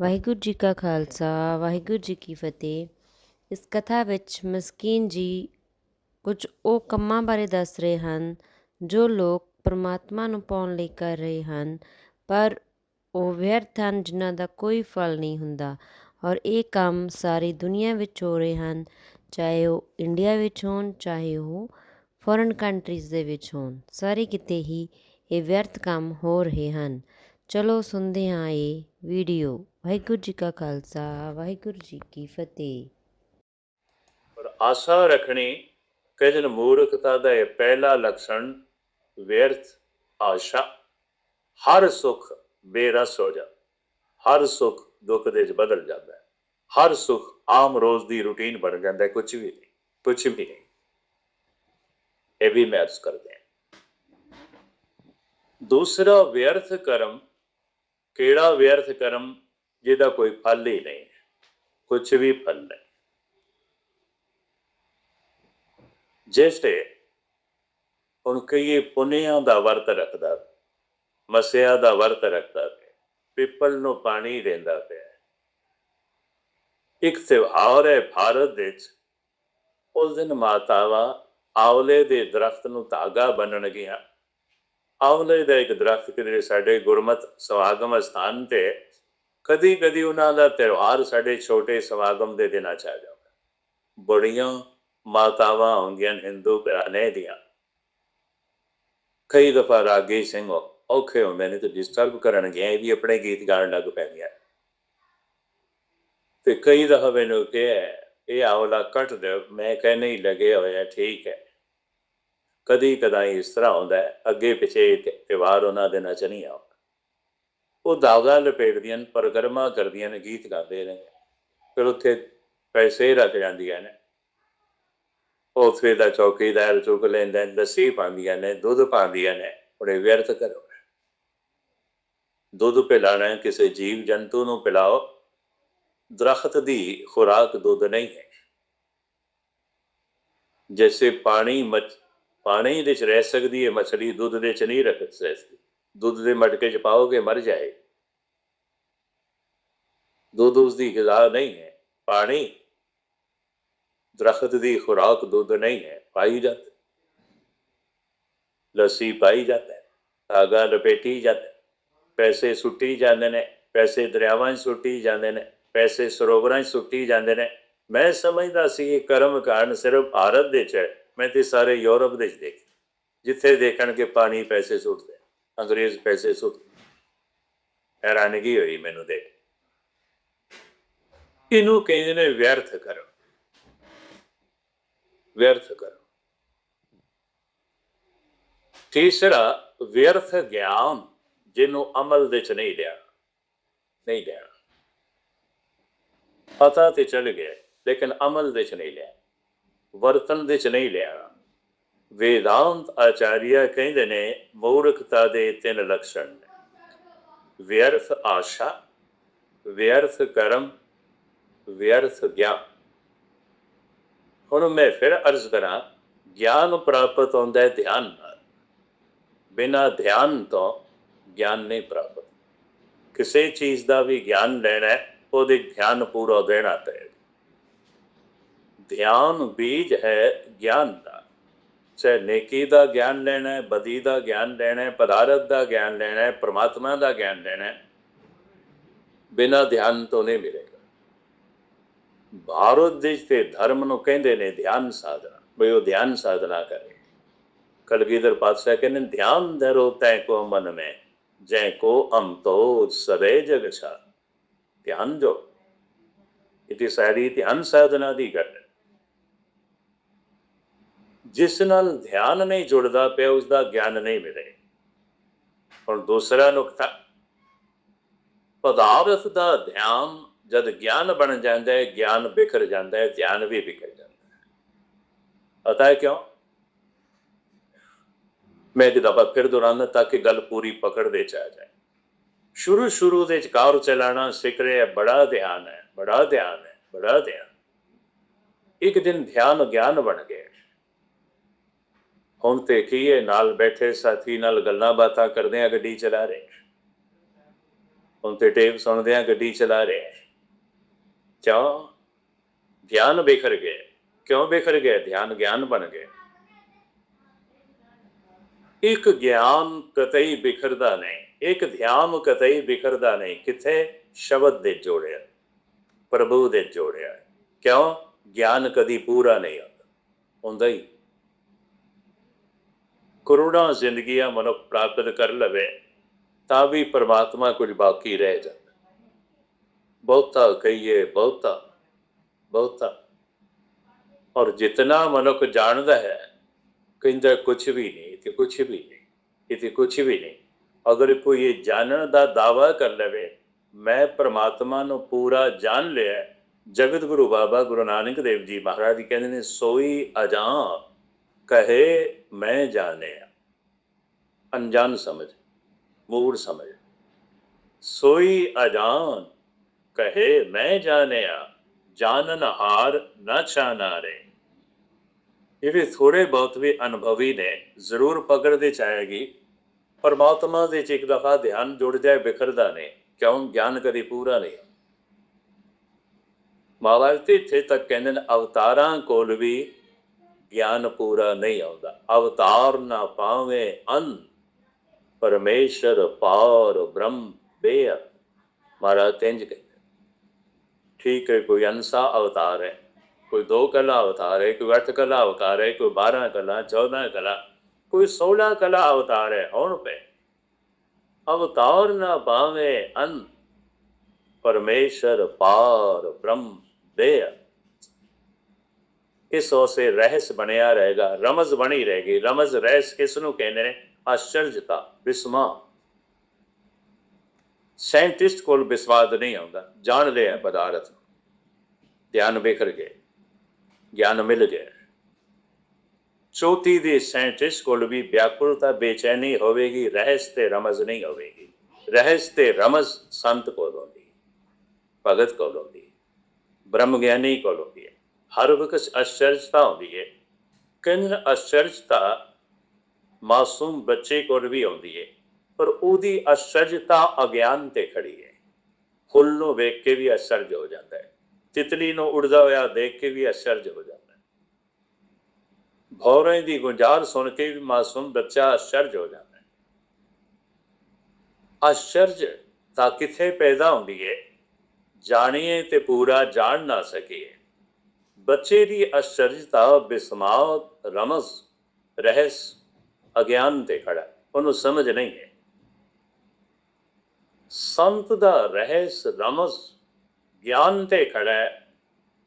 ਵਾਹਿਗੁਰੂ ਜੀ ਕਾ ਖਾਲਸਾ, ਵਾਹਿਗੁਰੂ ਜੀ ਕੀ ਫਤਿਹ। ਇਸ ਕਥਾ ਵਿੱਚ ਮਸਕੀਨ ਜੀ ਕੁਝ ਉਹ ਕੰਮਾਂ ਬਾਰੇ ਦੱਸ ਰਹੇ ਹਨ, ਜੋ ਲੋਕ ਪਰਮਾਤਮਾ ਨੂੰ ਪਾਉਣ ਲਈ ਕਰ ਰਹੇ ਹਨ, ਪਰ ਉਹ ਵਿਅਰਥ ਹਨ ਜਿਨ੍ਹਾਂ ਦਾ ਕੋਈ ਫਲ ਨਹੀਂ ਹੁੰਦਾ। ਔਰ ਇਹ ਕੰਮ ਸਾਰੀ ਦੁਨੀਆ ਵਿੱਚ ਹੋ ਰਹੇ ਹਨ, ਚਾਹੇ ਉਹ ਇੰਡੀਆ ਵਿੱਚ ਹੋਣ, ਚਾਹੇ ਉਹ ਫੋਰਨ ਕੰਟਰੀਜ਼ ਦੇ ਵਿੱਚ ਹੋਣ। ਸਾਰੇ ਕਿਤੇ ਹੀ ਇਹ ਵਿਅਰਥ ਕੰਮ ਹੋ ਰਹੇ ਹਨ। ਚਲੋ ਸੁਣਦੇ ਹਾਂ ਇਹ ਵੀਡੀਓ। ਵਾਹਿਗੁਰੂ ਜੀ ਕਾ ਖਾਲਸਾ, ਵਾਹਿਗੁਰੂ ਜੀ ਕੀ ਫਤਿਹ। ਪਰ ਆਸਾ ਰੱਖਣੀ ਕਹਿੰਦੇ ਮੂਰਖਤਾ ਦਾ ਇਹ ਪਹਿਲਾ ਲਕਸ਼ਣ ਵਿਅਰਥ ਆਸ਼ਾ। ਹਰ ਸੁਖ ਬੇਰਸ ਹੋ ਜਾ, ਹਰ ਸੁਖ ਦੁੱਖ ਦੇ ਵਿੱਚ ਬਦਲ ਜਾਂਦਾ ਹੈ। ਹਰ ਸੁਖ ਆਮ ਰੋਜ਼ ਦੀ ਰੁਟੀਨ ਬਣ ਜਾਂਦਾ ਹੈ ਕੁਝ ਵੀ ਨਹੀਂ ਕੁਝ ਵੀ ਨਹੀਂ। ਇਹ ਵੀ ਮੈਂ ਅਰਜ਼ ਕਰਦੇ ਹਾਂ। ਦੂਸਰਾ ਵਿਅਰਥ ਕਰਮ, ਕਿਹੜਾ ਵਿਅਰਥ ਕਰਮ? ਜਿਹਦਾ ਕੋਈ ਫਲ ਹੀ ਨਹੀਂ ਕੁਝ ਵੀ ਫਲ ਨਹੀਂ। ਜਿਸ ਤੇ ਹੁਣ ਕਈ ਪੁਨਿਆਂ ਦਾ ਵਰਤ ਰੱਖਦਾ ਮਸਿਆ ਦਾ ਵਰਤ ਰੱਖਦਾ ਪਿਆ, ਪਿੱਪਲ ਨੂੰ ਪਾਣੀ ਦਿੰਦਾ ਪਿਆ। ਇੱਕ ਤਿਉਹਾਰ ਹੈ ਭਾਰਤ ਵਿੱਚ, ਉਸ ਦਿਨ ਮਾਤਾਵਾਂ ਆਵਲੇ ਦੇ ਦਰਖਤ ਨੂੰ ਧਾਗਾ ਬੰਨਣ ਗਿਆ ਆਵਲੇ ਦਾ ਇੱਕ ਦਰਖਤ ਕਿਤੇ ਸਾਡੇ ਗੁਰਮਤ ਸਮਾਗਮ ਸਥਾਨ ਤੇ ਕਦੀ ਕਦੀ ਉਹਨਾਂ ਦਾ ਤਿਉਹਾਰ ਸਾਡੇ ਛੋਟੇ ਸਮਾਗਮ ਦੇ ਦਿਨਾਂ ਚ ਆ ਜਾਂਦਾ। ਬੜੀਆਂ ਮਾਤਾਵਾਂ ਹੁੰਦੀਆਂ ਨੇ, ਹਿੰਦੂ ਘਰਾਣੇ ਦੀਆਂ। ਕਈ ਦਫਾ ਰਾਗੀ ਸਿੰਘ ਔਖੇ ਹੁੰਦੇ ਨੇ ਤੇ ਡਿਸਟਰਬ ਕਰਨ ਗਏ ਵੀ ਆਪਣੇ ਗੀਤ ਗਾਣ ਲੱਗ ਪੈਂਦੀਆਂ ਤੇ ਕਈ ਦਫਾ ਮੈਨੂੰ ਕਿਹਾ ਇਹ ਆਵਲਾ ਕੱਟ ਦੇ ਮੈਂ ਕਹਿ ਨਹੀਂ, ਲੱਗੇ ਹੋਇਆ ਠੀਕ ਹੈ। ਕਦੀ ਕਦਾਈ ਇਸ ਤਰ੍ਹਾਂ ਹੁੰਦਾ ਅੱਗੇ ਪਿਛੇ ਤੇ- ਤਿਉਹਾਰ ਉਹਨਾਂ ਦੇ ਨਾਲ ਚ ਨਹੀਂ ਆਉਂਦਾ। ਉਹ ਦਾਗਾ ਲਪੇਟਦੀਆਂ ਨੇ ਪਰਕਰਮਾ ਕਰਦੀਆਂ ਨੇ ਗੀਤ ਗਾਉਂਦੇ ਨੇ। ਫਿਰ ਉੱਥੇ ਪੈਸੇ ਰੱਖ ਜਾਂਦੀਆਂ ਨੇ। ਉਹ ਫਿਰ ਦਾ ਚੌਕੀਦਾਰ ਚੁੱਕ ਲੈਂਦਾ ਨੇ, ਲੱਸੀ ਪਾਉਂਦੀਆਂ ਨੇ ਦੁੱਧ ਪਾਉਂਦੀਆਂ ਨੇ। ਬੜੇ ਵਿਅਰਥ ਕਰੋ। ਦੁੱਧ ਪਿਲਾਣਾ ਕਿਸੇ ਜੀਵ ਜੰਤੂ ਨੂੰ ਪਿਲਾਓ। ਦਰਖਤ ਦੀ ਖੁਰਾਕ ਦੁੱਧ ਨਹੀਂ ਹੈ। ਜੈਸੇ ਪਾਣੀ ਮਚ ਪਾਣੀ ਦੇ ਵਿੱਚ ਰਹਿ ਸਕਦੀ ਹੈ ਮਛਲੀ ਦੁੱਧ ਦੇ ਚ ਨਹੀਂ ਰਹਿ ਸਕਦੀ। ਦੁੱਧ ਦੇ ਮਟਕੇ ਚ ਪਾਓਗੇ, ਮਰ ਜਾਏ ਦੁੱਧ ਉਸ ਦੀ ਗਿਜ਼ਾ ਨਹੀਂ ਹੈ, ਪਾਣੀ। ਦਰਖਤ ਦੀ ਖੁਰਾਕ ਦੁੱਧ ਨਹੀਂ ਹੈ, ਪਾਈ ਜਾਂਦਾ। ਲੱਸੀ ਪਾਈ ਜਾਂਦਾ, ਧਾਗਾ ਲਪੇਟੀ ਜਾਂਦਾ। ਪੈਸੇ ਸੁੱਟੀ ਜਾਂਦੇ ਨੇ, ਪੈਸੇ ਦਰਿਆਵਾਂ 'ਚ ਸੁੱਟੀ ਜਾਂਦੇ ਨੇ, ਪੈਸੇ ਸਰੋਵਰਾਂ 'ਚ ਸੁੱਟੀ ਜਾਂਦੇ ਨੇ। ਮੈਂ ਸਮਝਦਾ ਸੀ ਇਹ ਕਰਮ ਕਾਰਨ ਸਿਰਫ ਭਾਰਤ ਦੇ 'ਚ ਹੈ। ਮੈਂ ਤੇ ਸਾਰੇ ਯੂਰਪ ਦੇ 'ਚ ਦੇਖ। ਜਿੱਥੇ ਦੇਖਣ ਦੇਖਣਗੇ ਪਾਣੀ ਪੈਸੇ ਸੁੱਟਦੇ। ਅੰਗਰੇਜ਼ ਪੈਸੇ ਸੁੱਟ ਹੈਰਾਨਗੀ ਹੋਈ ਮੈਨੂੰ ਦੇਖ। ਇਹਨੂੰ ਕਹਿੰਦੇ ਨੇ ਵਿਅਰਥ ਕਰੋ। ਵਿਅਰਥ ਕਰਮ ਤੀਸਰਾ, ਵਿਅਰਥ ਗਿਆਨ ਜਿਹਨੂੰ ਅਮਲ ਦੇ ਚ ਨਹੀਂ ਲਿਆ ਨਹੀਂ ਲਿਆ। ਪਤਾ ਤੇ ਚੱਲ ਗਿਆ, ਲੇਕਿਨ ਅਮਲ ਦੇ ਚ ਨਹੀਂ ਲਿਆ। ਵਰਤਨ ਦੇ ਚ ਨਹੀਂ ਲਿਆ। ਵੇਦਾਂਤ ਆਚਾਰੀਆ ਕਹਿੰਦੇ ਨੇ, ਮੂਰਖਤਾ ਦੇ ਤਿੰਨ ਲਕਸ਼ਣ ਨੇ। ਵਿਅਰਥ ਆਸ਼ਾ, ਵਿਅਰਥ ਕਰਮ, ਵਿਅਰਥ ਗਿਆਨ। ਹੁਣ ਮੈਂ ਫਿਰ ਅਰਜ਼ ਕਰਾਂ, ਗਿਆਨ ਪ੍ਰਾਪਤ ਹੁੰਦਾ ਹੈ ਧਿਆਨ ਨਾਲ। ਬਿਨਾ ਧਿਆਨ ਤੋਂ ਗਿਆਨ ਨਹੀਂ ਪ੍ਰਾਪਤ। ਕਿਸੇ ਚੀਜ਼ ਦਾ ਵੀ ਗਿਆਨ ਲੈਣਾ ਹੈ, ਉਹਦੇ ਧਿਆਨ ਪੂਰਾ ਦੇਣਾ ਪਏਗਾ ਧਿਆਨ ਬੀਜ ਹੈ ਗਿਆਨ ਦਾ। ਚਾਹੇ ਨੇਕੀ ਦਾ ਗਿਆਨ ਲੈਣਾ ਹੈ ਬਦੀ ਦਾ ਗਿਆਨ ਲੈਣਾ ਹੈ ਪਦਾਰਥ ਦਾ ਗਿਆਨ ਲੈਣਾ ਹੈ ਪ੍ਰਮਾਤਮਾ ਦਾ ਗਿਆਨ ਲੈਣਾ ਹੈ ਬਿਨਾ ਧਿਆਨ ਤੋਂ ਨਹੀਂ ਮਿਲੇਗਾ। ਭਾਰਤ ਦੇਸ਼ ਤੇ ਧਰਮ ਨੂੰ ਕਹਿੰਦੇ ਨੇ ਧਿਆਨ ਸਾਧਨਾ, ਬਈ ਉਹ ਧਿਆਨ ਸਾਧਨਾ ਕਰੇ। ਕਲਗੀਧਰ ਪਾਤਸ਼ਾਹ ਕਹਿੰਦੇ ਧਿਆਨ ਧਰੋ ਤੈ ਕੋ ਮਨ ਮੈਂ, ਜੈ ਕੋ ਅਮ ਤੋ ਜਗ ਛਾ ਧਿਆਨ ਜੋ ਇਤੀ ਸਾਰੀ ਧਿਆਨ ਸਾਧਨਾ ਦੀ ਗੱਲ ਹੈ। ਜਿਸ ਨਾਲ ਧਿਆਨ ਨਹੀਂ ਜੁੜਦਾ ਪਿਆ ਉਸ ਦਾ ਗਿਆਨ ਨਹੀਂ ਮਿਲੇ। ਹੁਣ ਦੂਸਰਾ ਨੁਕਤਾ ਪਦਾਰਥ ਦਾ ਧਿਆਨ ਜਦ ਗਿਆਨ ਬਣ ਜਾਂਦਾ ਹੈ, ਗਿਆਨ ਬਿਖਰ ਜਾਂਦਾ ਹੈ, ਧਿਆਨ ਵੀ ਬਿਖਰ ਜਾਂਦਾ ਹੈ। ਪਤਾ ਹੈ ਕਿਉਂ? ਮੈਂ ਇੱਕ ਦਫਾ ਫਿਰ ਦੁਹਰਾਨਾ ਤਾਂ ਕਿ ਗੱਲ ਪੂਰੀ ਪਕੜ ਦੇ ਚ ਆ ਜਾਏ। ਸ਼ੁਰੂ ਸ਼ੁਰੂ ਦੇ ਚ ਕਾਰ ਚਲਾਣਾ ਸਿੱਖ ਰਿਹਾ ਬੜਾ ਧਿਆਨ ਹੈ, ਬੜਾ ਧਿਆਨ ਹੈ, ਬੜਾ ਧਿਆਨ। ਇੱਕ ਦਿਨ ਧਿਆਨ, ਗਿਆਨ ਬਣ ਗਿਆ। ਹੁਣ ਤੇ ਕੀ ਹੈ, ਨਾਲ ਬੈਠੇ ਸਾਥੀ ਨਾਲ ਗੱਲਾਂ ਬਾਤਾਂ ਕਰਦੇ ਆ, ਗੱਡੀ ਚਲਾ ਰਹੇ ਹੁਣ ਤੇ ਟੇਪ ਸੁਣਦਿਆਂ ਗੱਡੀ ਚਲਾ ਰਿਹਾ ਕਿਉਂ? ਗਿਆਨ ਬਿਖਰ ਗਿਆ। ਕਿਉਂ ਬਿਖਰ ਗਿਆ? ਧਿਆਨ ਗਿਆਨ ਬਣ ਗਿਆ। ਇੱਕ ਗਿਆਨ ਕਤਈ ਬਿਖਰਦਾ ਨਹੀਂ, ਇੱਕ ਧਿਆਨ ਕਤਈ ਬਿਖਰਦਾ ਨਹੀਂ, ਕਿੱਥੇ? ਸ਼ਬਦ ਦੇ ਜੋੜਿਆ। ਪ੍ਰਭੂ ਦੇ ਜੋੜਿਆ। ਕਿਉਂ? ਗਿਆਨ ਕਦੀ ਪੂਰਾ ਨਹੀਂ ਹੁੰਦਾ। ਹੁੰਦਾ ਹੀ। ਕਰੋੜਾਂ ਜ਼ਿੰਦਗੀਆਂ ਮਨੁੱਖ ਪ੍ਰਾਪਤ ਕਰ ਲਵੇ, ਤਾਂ ਵੀ ਪਰਮਾਤਮਾ ਕੁਝ ਬਾਕੀ ਰਹਿ ਜਾਂਦਾ। ਬਹੁਤਾ ਕਹੀਏ ਬਹੁਤਾ ਬਹੁਤਾ। ਔਰ ਜਿਤਨਾ ਮਨੁੱਖ ਜਾਣਦਾ ਹੈ, ਕਹਿੰਦਾ ਕੁਝ ਵੀ ਨਹੀਂ ਤੇ ਕੁਝ ਵੀ ਨਹੀਂ, ਇਹ ਕੁਝ ਵੀ ਨਹੀਂ। ਅਗਰ ਕੋਈ ਇਹ ਜਾਣਨ ਦਾ ਦਾਵਾ ਕਰ ਲਵੇ, ਮੈਂ ਪ੍ਰਮਾਤਮਾ ਨੂੰ ਪੂਰਾ ਜਾਣ ਲਿਆ, ਜਗਤ ਗੁਰੂ ਬਾਬਾ ਗੁਰੂ ਨਾਨਕ ਦੇਵ ਜੀ ਮਹਾਰਾਜ ਕਹਿੰਦੇ ਨੇ, ਸੋਈ ਅਜਾਨ। ਕਹੇ ਮੈਂ ਜਾਣਿਆ। ਅਣਜਾਣ ਸਮਝ, ਮੂੜ ਸਮਝ। ਸੋਈ ਅਜਾਨ ਕਹੇ ਮੈਂ ਜਾਣਿਆ, ਜਾਣਨ ਹਾਰ ਨਾ ਚਾਨਾਰੇ ਇਹ ਵੀ ਥੋੜੇ ਬਹੁਤ ਵੀ ਅਨੁਭਵੀ ਨੇ, ਜ਼ਰੂਰ ਪਕੜਦੇ ਚਾਹੇਗੀ ਪਰਮਾਤਮਾ ਦੇ ਚ ਇੱਕ ਦਫਾ ਧਿਆਨ ਜੁੜ ਜਾਏ ਬਿਖਰਦਾ ਨੇ, ਕਿਉਂ ਗਿਆਨ ਕਦੀ ਪੂਰਾ ਨਹੀਂ। ਮਹਾਰਾਜ ਤੇ ਇੱਥੇ ਤੱਕ ਕਹਿੰਦੇ ਨੇ, ਅਵਤਾਰਾਂ ਕੋਲ ਵੀ ਗਿਆਨ ਪੂਰਾ ਨਹੀਂ ਆਉਂਦਾ। ਅਵਤਾਰ ਨਾ ਪਾਵੇ ਅਨ, ਪਰਮੇਸ਼ਰ ਪਾਰ ਬ੍ਰਹਮ ਬੇਅ ਮਹਾਰਾਜ ਤੰਜ ਕਹਿੰਦੇ ਠੀਕ ਹੈ, ਕੋਈ ਅੰਸਾ ਅਵਤਾਰ ਹੈ, ਕੋਈ ਦੋ ਕਲਾ ਅਵਤਾਰ ਹੈ, ਕੋਈ ਅੱਠ ਕਲਾ ਅਵਤਾਰ ਹੈ, ਕੋਈ 12 ਕਲਾ 14 ਕਲਾ, ਕੋਈ 16 ਕਲਾ ਅਵਤਾਰ ਹੈ, ਹੁਣ ਪੇ ਅਵਤਾਰ ਨਾ ਭਾਵੇਂ ਅਨ, ਪਰਮੇਸ਼ਰ ਪਾਰ ਬ੍ਰਹਮ ਬੇਅ ਇਸ ਉਸੇ ਰਹਿਸ ਬਣਿਆ ਰਹੇਗਾ, ਰਮਜ਼ ਬਣੀ ਰਹੇਗੀ। ਰਮਜ਼ ਰਹਿਸ ਕਿਸ ਨੂੰ ਕਹਿੰਦੇ ਨੇ? ਆਸ਼ਚਰਜਤਾ ਵਿਸਮਾ ਸਾਇੰਟਿਸਟ ਕੋਲ ਵਿਸਵਾਦ ਨਹੀਂ ਆਉਂਦਾ। ਜਾਣਦੇ ਲਿਆ ਪਦਾਰਥ। ਧਿਆਨ ਬਿਖਰ ਗਏ। ਗਿਆਨ ਮਿਲ ਗਿਆ। ਚੌਥੀ ਦੇ ਸਾਇੰਟਿਸਟ ਕੋਲ ਵੀ ਵਿਆਕੁਲਤਾ ਬੇਚੈਨੀ ਹੋਵੇਗੀ, ਰਹਿਸ ਤੇ ਰਮਜ਼ ਨਹੀਂ ਹੋਵੇਗੀ। ਰਹਿਸ ਤੇ ਰਮਜ਼ ਸੰਤ ਕੋਲ ਹੁੰਦੀ ਭਗਤ ਕੋਲ ਹੁੰਦੀ ਬ੍ਰਹਮ ਗਿਆਨੀ ਕੋਲ ਹੁੰਦੀ ਹੈ। ਹਰ ਵਕਤ ਅਚਰਜਤਾ ਹੁੰਦੀ ਹੈ। ਕਿੰਨ ਅਚਰਜਤਾ ਮਾਸੂਮ ਬੱਚੇ ਕੋਲ ਵੀ ਆਉਂਦੀ ਹੈ, ਪਰ ਉਹਦੀ ਅਚਰਜਤਾ ਅਗਿਆਨ ਤੇ ਖੜੀ ਹੈ। ਫੁੱਲ ਨੂੰ ਵੇਖ ਕੇ ਵੀ ਅਚਰਜ ਹੋ ਜਾਂਦਾ ਹੈ, ਤਿਤਲੀ ਨੂੰ ਉੜਦਾ ਹੋਇਆ ਦੇਖ ਕੇ ਵੀ ਅਚਰਜ ਹੋ ਜਾਂਦਾ ਹੈ। ਭੌਰੇ ਦੀ ਗੁੰਜਾਰ ਸੁਣ ਕੇ ਵੀ ਮਾਸੂਮ ਬੱਚਾ ਅਚਰਜ ਹੋ ਜਾਂਦਾ ਹੈ। ਅਚਰਜ ਤਾਂ ਕਿੱਥੇ ਪੈਦਾ ਹੁੰਦੀ ਹੈ, ਜਾਣੀਏ ਤੇ ਪੂਰਾ ਜਾਣ ਨਾ ਸਕੀਏ। ਬੱਚੇ ਦੀ ਅਚਰਜਤਾ ਬਿਸਮਾਤ ਰਮਜ਼ ਰਹਿਸ ਅਗਿਆਨ ਤੇ ਖੜਾ ਹੈ। ਉਹਨੂੰ ਸਮਝ ਨਹੀਂ ਹੈ ਸੰਤ ਦਾ ਰਹਿਸ ਰਮਜ਼ ਗਿਆਨ ਤੇ ਖੜਾ ਹੈ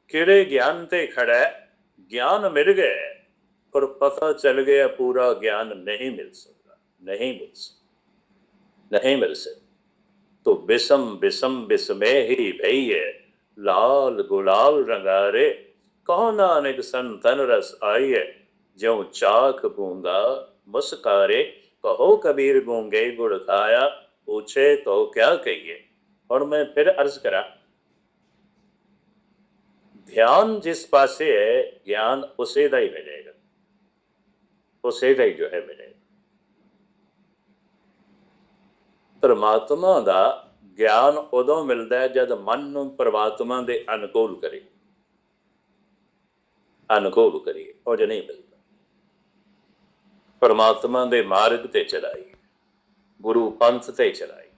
ਕਿਹੜੇ ਗਿਆਨ ਤੇ ਖੜਾ ਹੈ ਗਿਆਨ ਮਿਲ ਗਿਆ ਹੈ, ਪਰ ਪਤਾ ਚੱਲ ਗਿਆ ਪੂਰਾ ਗਿਆਨ ਨਹੀਂ ਮਿਲ ਸਕਦਾ ਨਹੀਂ ਮਿਲ ਸਕਦਾ ਨਹੀਂ ਮਿਲ ਸਕਦਾ तो बिसम बिसम बिस्मय ही भैये लाल गुलाल रंगारे ਕਹੋ ਨਾਨਕ ਸੰਤਨ ਰਸ ਆਈਏ ਜਿਉ ਚਾਖ ਪੂੰਗਾ ਮੁਸਕਾਰੇ ਕਹੋ ਕਬੀਰ ਗੂੰਗੇ ਗੁੜ ਖਾਇਆ ਪੁੱਛੇ ਤੋ ਕਿਆ ਕਹੀਏ ਹੁਣ ਮੈਂ ਫਿਰ ਅਰਜ਼ ਕਰਾਂ ਧਿਆਨ ਜਿਸ ਪਾਸੇ ਹੈ ਗਿਆਨ ਉਸੇ ਦਾ ਹੀ ਮਿਲੇਗਾ ਉਸੇ ਦਾ ਹੀ ਜੋ ਹੈ ਮਿਲੇਗਾ ਪਰਮਾਤਮਾ ਦਾ ਗਿਆਨ ਉਦੋਂ ਮਿਲਦਾ ਹੈ ਜਦ ਮਨ ਨੂੰ ਪਰਮਾਤਮਾ ਦੇ ਅਨੁਕੂਲ ਕਰੇ ਅਨੁਕੂਲ ਕਰੀਏ, ਉਹ ਜੇ ਨਹੀਂ ਮਿਲਦਾ। ਪਰਮਾਤਮਾ ਦੇ ਮਾਰਗ ਤੇ ਚਲਾਈ ਗੁਰੂ ਪੰਥ ਤੇ ਚਲਾਈ